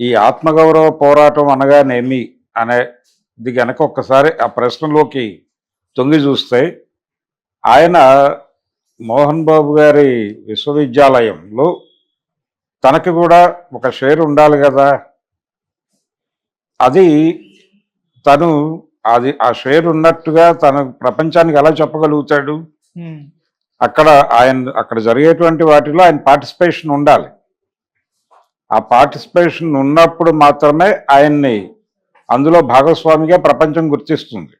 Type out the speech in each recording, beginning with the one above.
ఈ ఆత్మగౌరవ పోరాటం అనగానేమి అనేది గనక ఒక్కసారి ఆ ప్రశ్నలోకి తొంగి చూస్తే ఆయన మోహన్ బాబు గారి విశ్వవిద్యాలయంలో తనకి కూడా ఒక షేర్ ఉండాలి కదా. అది తను అది ఆ షేర్ ఉన్నట్టుగా తన ప్రపంచానికి ఎలా చెప్పగలుగుతాడు? అక్కడ ఆయన అక్కడ జరిగేటువంటి వాటిలో ఆయన పార్టిసిపేషన్ ఉండాలి. ఆ పార్టిసిపేషన్ ఉన్నప్పుడు మాత్రమే ఆయన్ని అందులో భాగస్వామిగా ప్రపంచం గుర్తిస్తుంది.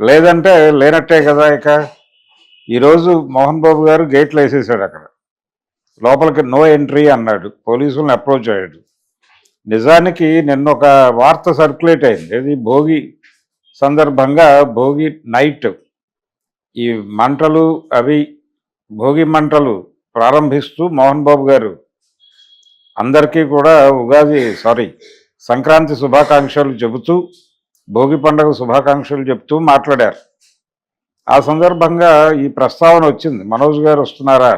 లేదంటే లేనట్టే కదా ఇక. ఈరోజు మోహన్ బాబు గారు గేట్లు వేసేసాడు అక్కడ. లోపలికి నో ఎంట్రీ అన్నాడు. పోలీసులను అప్రోచ్ అయ్యాడు. నిజానికి నిన్న ఒక వార్త సర్క్యులేట్ అయింది. ఇది భోగి సందర్భంగా భోగి నైట్ ఈ మంటలు అవి భోగి మంటలు ప్రారంభిస్తూ మోహన్ బాబు గారు అందరికీ కూడా ఉగాది సారీ సంక్రాంతి శుభాకాంక్షలు చెబుతూ భోగి పండుగ శుభాకాంక్షలు చెప్తూ మాట్లాడారు. ఆ సందర్భంగా ఈ ప్రస్తావన వచ్చింది. మనోజ్ గారు వస్తున్నారా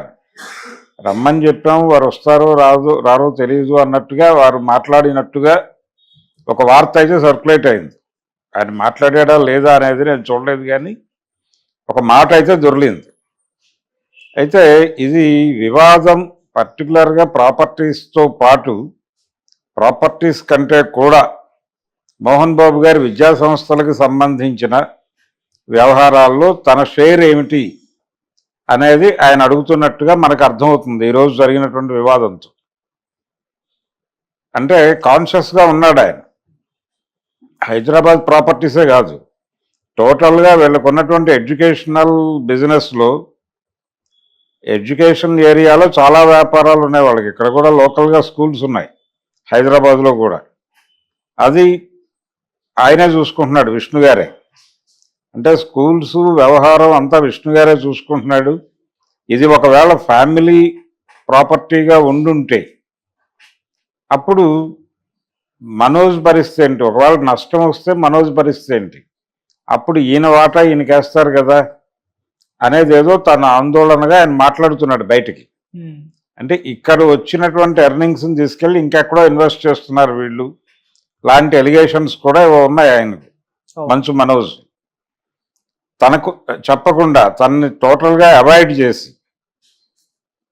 రమ్మని చెప్పాము వారు వస్తారో రాదు రారో తెలియదు అన్నట్టుగా వారు మాట్లాడినట్టుగా ఒక వార్త అయితే సర్క్యులేట్ అయింది. ఆయన మాట్లాడాడా లేదా అనేది నేను చూడలేదు కానీ ఒక మాట అయితే దొరికింది. అయితే ఇది వివాదం పర్టికులర్గా ప్రాపర్టీస్తో పాటు ప్రాపర్టీస్ కంటే కూడా మోహన్ బాబు గారి విద్యా సంస్థలకు సంబంధించిన వ్యవహారాల్లో తన షేర్ ఏమిటి అనేది ఆయన అడుగుతున్నట్టుగా మనకు అర్థమవుతుంది ఈరోజు జరిగినటువంటి వివాదంతో. అంటే కాన్షియస్గా ఉన్నాడు ఆయన. హైదరాబాద్ ప్రాపర్టీసే కాదు. టోటల్గా వీళ్ళకున్నటువంటి ఎడ్యుకేషనల్ బిజినెస్లో ఎడ్యుకేషన్ ఏరియాలో చాలా వ్యాపారాలు ఉన్నాయి వాళ్ళకి. ఇక్కడ కూడా లోకల్గా స్కూల్స్ ఉన్నాయి. హైదరాబాద్లో కూడా. అది ఆయనే చూసుకుంటున్నాడు విష్ణు గారే. అంటే స్కూల్స్ వ్యవహారం అంతా విష్ణు గారే చూసుకుంటున్నాడు. ఇది ఒకవేళ ఫ్యామిలీ ప్రాపర్టీగా ఉండుంటే అప్పుడు మనోజ్ పరిస్థితి ఏంటి? ఒకవేళ నష్టం వస్తే మనోజ్ పరిస్థితి ఏంటి? అప్పుడు ఈయన వాటా ఈయనకేస్తారు కదా. అనేది ఏదో తన ఆందోళనగా ఆయన మాట్లాడుతున్నాడు బయటికి. అంటే ఇక్కడ వచ్చినటువంటి ఎర్నింగ్స్ని తీసుకెళ్ళి ఇంకెక్కడో ఇన్వెస్ట్ చేస్తున్నారు వీళ్ళు. లాంటి ఎలిగేషన్స్ కూడా ఉన్నాయి ఆయనకు. మంచు మనోజ్. తనకు చెప్పకుండా తనని టోటల్గా అవాయిడ్ చేసి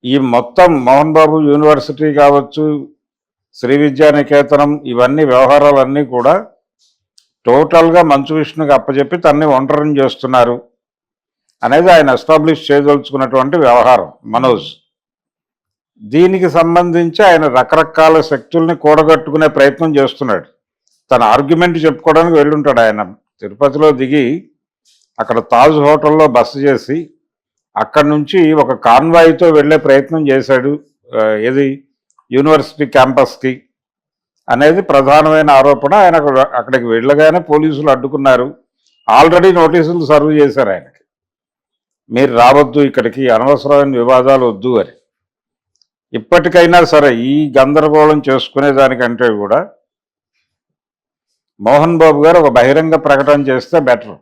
ఈ మొత్తం మోహన్ బాబు యూనివర్సిటీ కావచ్చు శ్రీ విద్యానికేతనం ఇవన్నీ వ్యవహారాలన్నీ కూడా టోటల్గా మంచు విష్ణుకి అప్పచెప్పి తన్ని ఒంటరిని చేస్తున్నారు. అనేది ఆయన ఎస్టాబ్లిష్ చేయదలుచుకున్నటువంటి వ్యవహారం మనోజ్. దీనికి సంబంధించి ఆయన రకరకాల శక్తుల్ని కూడగట్టుకునే ప్రయత్నం చేస్తున్నాడు. తన ఆర్గ్యుమెంట్ చెప్పుకోవడానికి వెళ్ళుంటాడు ఆయన. తిరుపతిలో దిగి అక్కడ తాజ్ హోటల్లో బస చేసి అక్కడి నుంచి ఒక కాన్వాయ్తో వెళ్ళే ప్రయత్నం చేశాడు ఏది? యూనివర్సిటీ క్యాంపస్కి అనేది ప్రధానమైన ఆరోపణ. ఆయన అక్కడికి వెళ్ళగానే పోలీసులు అడ్డుకున్నారు. ఆల్రెడీ నోటీసులు సర్వ్ చేశారు ఆయన. మీరు రావద్దు ఇక్కడికి అనవసరమైన వివాదాలు వద్దు అని. ఇప్పటికైనా సరే ఈ గందరగోళం చేసుకునే దానికంటే కూడా మోహన్ బాబు గారు ఒక బహిరంగ ప్రకటన చేస్తే బెటర్.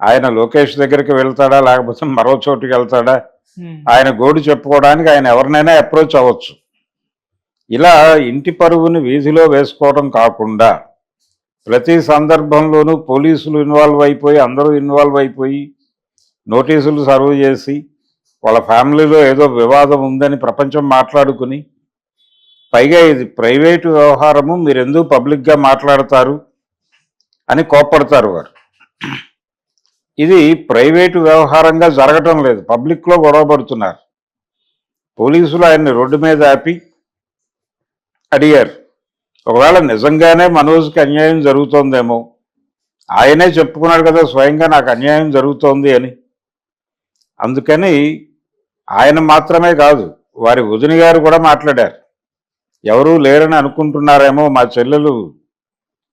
ఆయన లోకేష్ దగ్గరికి వెళ్తాడా లేకపోతే మరో చోటుకి వెళ్తాడా? ఆయన గోడు చెప్పుకోవడానికి ఆయన ఎవరినైనా అప్రోచ్ అవ్వచ్చు. ఇలా ఇంటి పరువుని వీధిలో వేసుకోవడం కాకుండా ప్రతి సందర్భంలోనూ పోలీసులు ఇన్వాల్వ్ అయిపోయి అందరూ ఇన్వాల్వ్ అయిపోయి నోటీసులు సర్వ్ చేసి వాళ్ళ ఫ్యామిలీలో ఏదో వివాదం ఉందని ప్రపంచం మాట్లాడుకుని పైగా ఇది ప్రైవేటు వ్యవహారము మీరు ఎందుకు పబ్లిక్గా మాట్లాడతారు అని కోప్పడతారు వారు. ఇది ప్రైవేటు వ్యవహారంగా జరగటం లేదు. పబ్లిక్లో గొడవ పడుతున్నారు. పోలీసులు ఆయన్ని రోడ్డు మీద ఆపి అడిగారు. ఒకవేళ నిజంగానే మనోజ్కి అన్యాయం జరుగుతోందేమో ఆయనే చెప్పుకున్నాడు కదా స్వయంగా నాకు అన్యాయం జరుగుతోంది అని. అందుకని ఆయన మాత్రమే కాదు వారి వదిన గారు కూడా మాట్లాడారు. ఎవరూ లేరని అనుకుంటున్నారేమో మా చెల్లెలు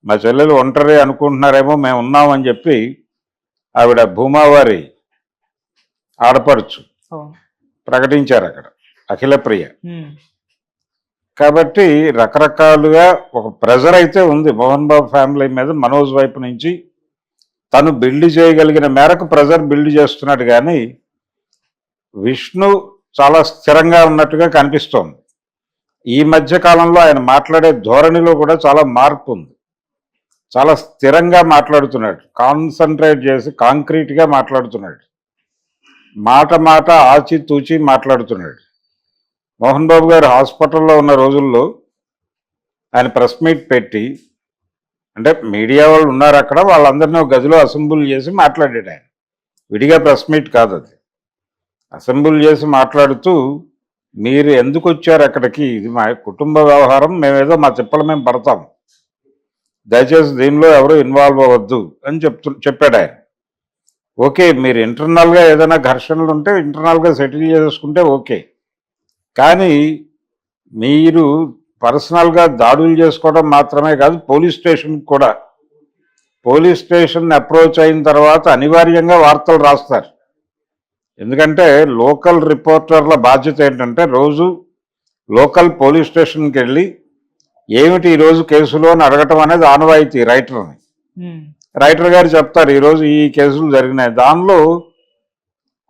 మా చెల్లెలు ఒంటరి అనుకుంటున్నారేమో మేము ఉన్నామని చెప్పి ఆవిడ భూమావారి ఆడపడుచు ప్రకటించారు అక్కడ అఖిలప్రియ కాబట్టి రకరకాలుగా ఒక ప్రెజర్ అయితే ఉంది. మోహన్ బాబు ఫ్యామిలీ మీద మనోజ్ వైపు నుంచి తను బిల్డ్ చేయగలిగిన మేరకు ప్రెజర్ బిల్డ్ చేస్తున్నాడు కానీ విష్ణు చాలా స్థిరంగా ఉన్నట్టుగా కనిపిస్తోంది. ఈ మధ్య కాలంలో ఆయన మాట్లాడే ధోరణిలో కూడా చాలా మార్పు ఉంది. చాలా స్థిరంగా మాట్లాడుతున్నాడు. కాన్సన్ట్రేట్ చేసి కాంక్రీట్గా మాట్లాడుతున్నాడు. మాట మాట ఆచితూచి మాట్లాడుతున్నాడు. మోహన్ బాబు గారు హాస్పిటల్లో ఉన్న రోజుల్లో ఆయన ప్రెస్ మీట్ పెట్టి అంటే మీడియా వాళ్ళు ఉన్నారు అక్కడ వాళ్ళందరినీ ఒక గదిలో అసెంబుల్ చేసి మాట్లాడాడు ఆయన. విడిగా ప్రెస్ మీట్ కాదు అది అసెంబుల్ చేసి మాట్లాడుతూ మీరు ఎందుకు వచ్చారు అక్కడికి? ఇది మా కుటుంబ వ్యవహారం మేమేదో మా తిప్పలు మేము పడతాం. దయచేసి దీనిలో ఎవరు ఇన్వాల్వ్ అవ్వద్దు అని చెప్తు చెప్పాడు ఆయన. ఓకే మీరు ఇంటర్నల్గా ఏదైనా ఘర్షణలు ఉంటే ఇంటర్నల్గా సెటిల్ చేసుకుంటే ఓకే. కానీ మీరు పర్సనల్గా దాడులు చేసుకోవడం మాత్రమే కాదు పోలీస్ స్టేషన్ కూడా. పోలీస్ స్టేషన్ అప్రోచ్ అయిన తర్వాత అనివార్యంగా వార్తలు రాస్తారు. ఎందుకంటే లోకల్ రిపోర్టర్ల బాధ్యత ఏంటంటే రోజు లోకల్ పోలీస్ స్టేషన్కి వెళ్ళి ఏమిటి ఈరోజు కేసులో అని అడగటం అనేది ఆనవాయితీ రైటర్ని. రైటర్ గారు చెప్తారు ఈరోజు ఈ కేసులు జరిగినాయి. దానిలో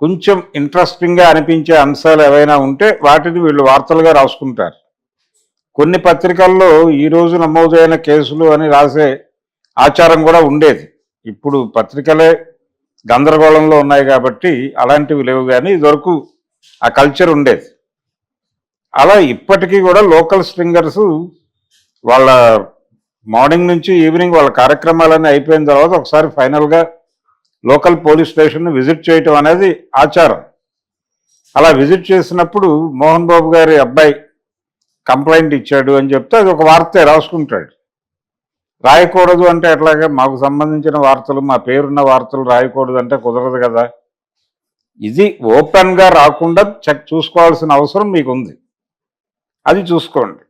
కొంచెం ఇంట్రెస్టింగ్గా అనిపించే అంశాలు ఏవైనా ఉంటే వాటిని వీళ్ళు వార్తలుగా రాసుకుంటారు. కొన్ని పత్రికల్లో ఈ రోజు నమోదైన కేసులు అని రాసే ఆచారం కూడా ఉండేది. ఇప్పుడు పత్రికలే గందరగోళంలో ఉన్నాయి కాబట్టి అలాంటివి లేవు కానీ ఇదివరకు ఆ కల్చర్ ఉండేది. అలా ఇప్పటికీ కూడా లోకల్ స్ట్రింగర్స్ వాళ్ళ మార్నింగ్ నుంచి ఈవినింగ్ వాళ్ళ కార్యక్రమాలన్నీ అయిపోయిన తర్వాత ఒకసారి ఫైనల్గా లోకల్ పోలీస్ స్టేషన్ విజిట్ చేయటం అనేది ఆచారం. అలా విజిట్ చేసినప్పుడు మోహన్ బాబు గారి అబ్బాయి కంప్లైంట్ ఇచ్చాడు అని చెప్తే అది ఒక వార్త రాసుకుంటాడు. రాయకూడదు అంటే ఎట్లాగా మాకు సంబంధించిన వార్తలు మా పేరున్న వార్తలు రాయకూడదు అంటే కుదరదు కదా. ఇది ఓపెన్గా రాకుండా చెక్ చూసుకోవాల్సిన అవసరం మీకు ఉంది అది చూసుకోండి.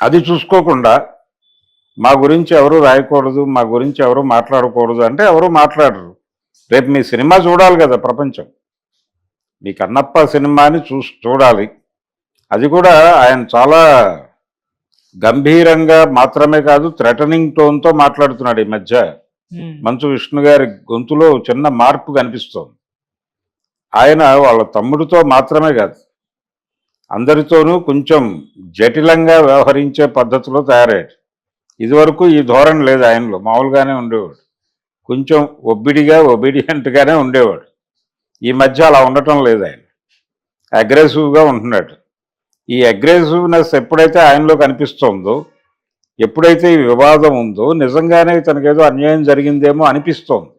అది చూసుకోకుండా మా గురించి ఎవరు రాయకూడదు మా గురించి ఎవరు మాట్లాడకూడదు అంటే ఎవరు మాట్లాడరు. రేపు మీ సినిమా చూడాలి కదా ప్రపంచం. మీ కన్నప్ప సినిమాని చూ చూడాలి. అది కూడా ఆయన చాలా గంభీరంగా మాత్రమే కాదు థ్రెటనింగ్ టోన్తో మాట్లాడుతున్నాడు ఈ మధ్య. ఉమ్, మంచు విష్ణు గారి గొంతులో చిన్న మార్పు కనిపిస్తోంది. ఆయన వాళ్ళ తమ్ముడితో మాత్రమే కాదు అందరితోనూ కొంచెం జటిలంగా వ్యవహరించే పద్ధతిలో తయారయ్యాడు. ఇదివరకు ఈ ధోరణి లేదు ఆయనలో మామూలుగానే ఉండేవాడు. కొంచెం ఒబ్బిడిగా ఒబీడియంట్గానే ఉండేవాడు. ఈ మధ్య అలా ఉండటం లేదు ఆయన. అగ్రెసివ్గా ఉంటున్నాడు. ఈ అగ్రెసివ్నెస్ ఎప్పుడైతే ఆయనలో కనిపిస్తోందో ఎప్పుడైతే ఈ వివాదం ఉందో నిజంగానే తనకేదో అన్యాయం జరిగిందేమో అనిపిస్తోంది.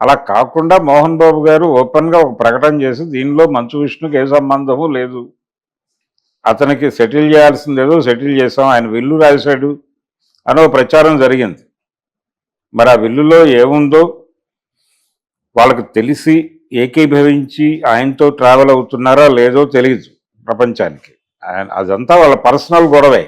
అలా కాకుండా మోహన్ బాబు గారు ఓపెన్గా ఒక ప్రకటన చేసి దీనిలో మంచు విష్ణుకి ఏ సంబంధము లేదు. అతనికి సెటిల్ చేయాల్సిందేదో సెటిల్ చేసాం ఆయన విల్లు రాశాడు అని ప్రచారం జరిగింది. మరి ఆ విల్లులో ఏముందో వాళ్ళకి తెలిసి ఏకీభవించి ఆయనతో ట్రావెల్ అవుతున్నారా లేదో తెలియదు ప్రపంచానికి. అదంతా వాళ్ళ పర్సనల్ గొడవే.